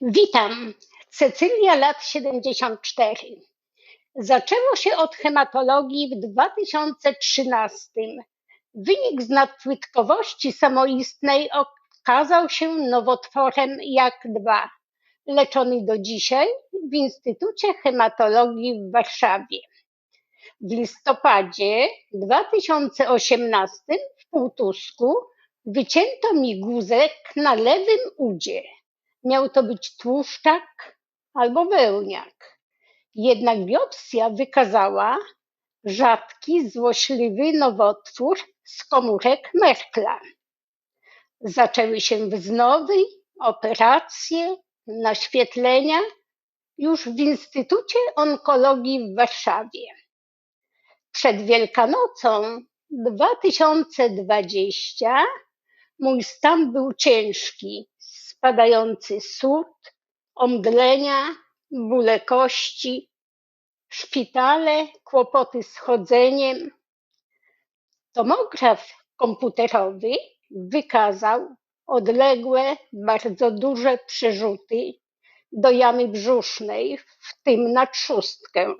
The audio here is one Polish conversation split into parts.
Witam. Cecylia, lat 74. Zaczęło się od hematologii w 2013. Wynik z nadpłytkowości samoistnej okazał się nowotworem jak-2, leczony do dzisiaj w Instytucie Hematologii w Warszawie. W listopadzie 2018 w Półtusku wycięto mi guzek na lewym udzie. Miał to być tłuszczak albo wełniak. Jednak biopsja wykazała rzadki, złośliwy nowotwór z komórek Merkla. Zaczęły się wznowy, operacje, naświetlenia już w Instytucie Onkologii w Warszawie. Przed Wielkanocą 2020 mój stan był ciężki, spadający sód, omdlenia, bóle kości, szpitale, kłopoty z chodzeniem. Tomograf komputerowy wykazał odległe, bardzo duże przerzuty do jamy brzusznej, w tym na trzustkę.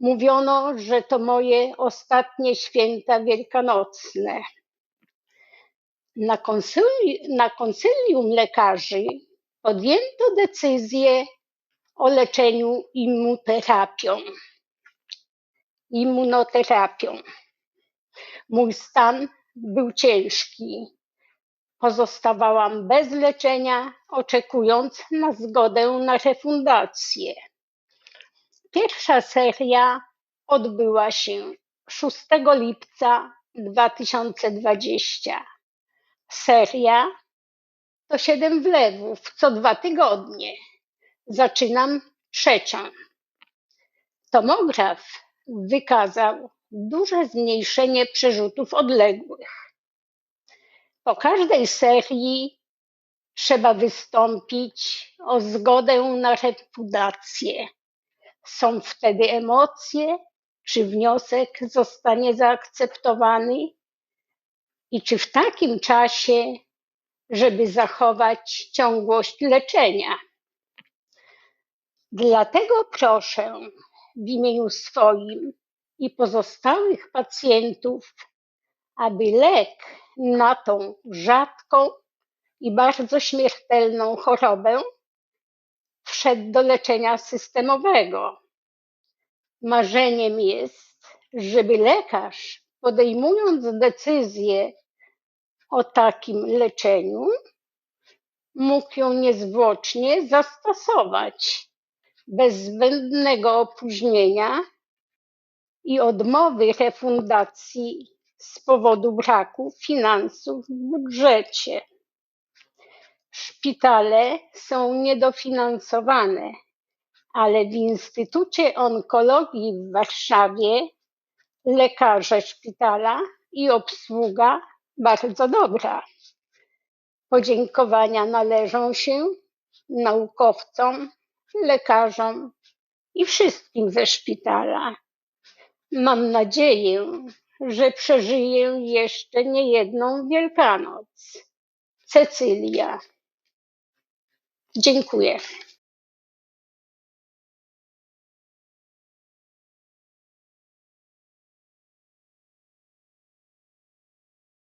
Mówiono, że to moje ostatnie święta wielkanocne. Na, na konsylium lekarzy podjęto decyzję o leczeniu immunoterapią. Immunoterapią. Mój stan był ciężki. Pozostawałam bez leczenia, oczekując na zgodę na refundację. Pierwsza seria odbyła się 6 lipca 2020. Seria to 7 wlewów co dwa tygodnie. Zaczynam trzecią. Tomograf wykazał duże zmniejszenie przerzutów odległych. Po każdej serii trzeba wystąpić o zgodę na refundację. Są wtedy emocje, czy wniosek zostanie zaakceptowany i czy w takim czasie, żeby zachować ciągłość leczenia. Dlatego proszę w imieniu swoim i pozostałych pacjentów, aby lek na tą rzadką i bardzo śmiertelną chorobę wszedł do leczenia systemowego. Marzeniem jest, żeby lekarz, podejmując decyzję o takim leczeniu, mógł ją niezwłocznie zastosować bez zbędnego opóźnienia i odmowy refundacji z powodu braku finansów w budżecie. Szpitale są niedofinansowane, ale w Instytucie Onkologii w Warszawie lekarze szpitala i obsługa bardzo dobra. Podziękowania należą się naukowcom, lekarzom i wszystkim ze szpitala. Mam nadzieję, że przeżyję jeszcze niejedną Wielkanoc. Cecylia. Dziękuję.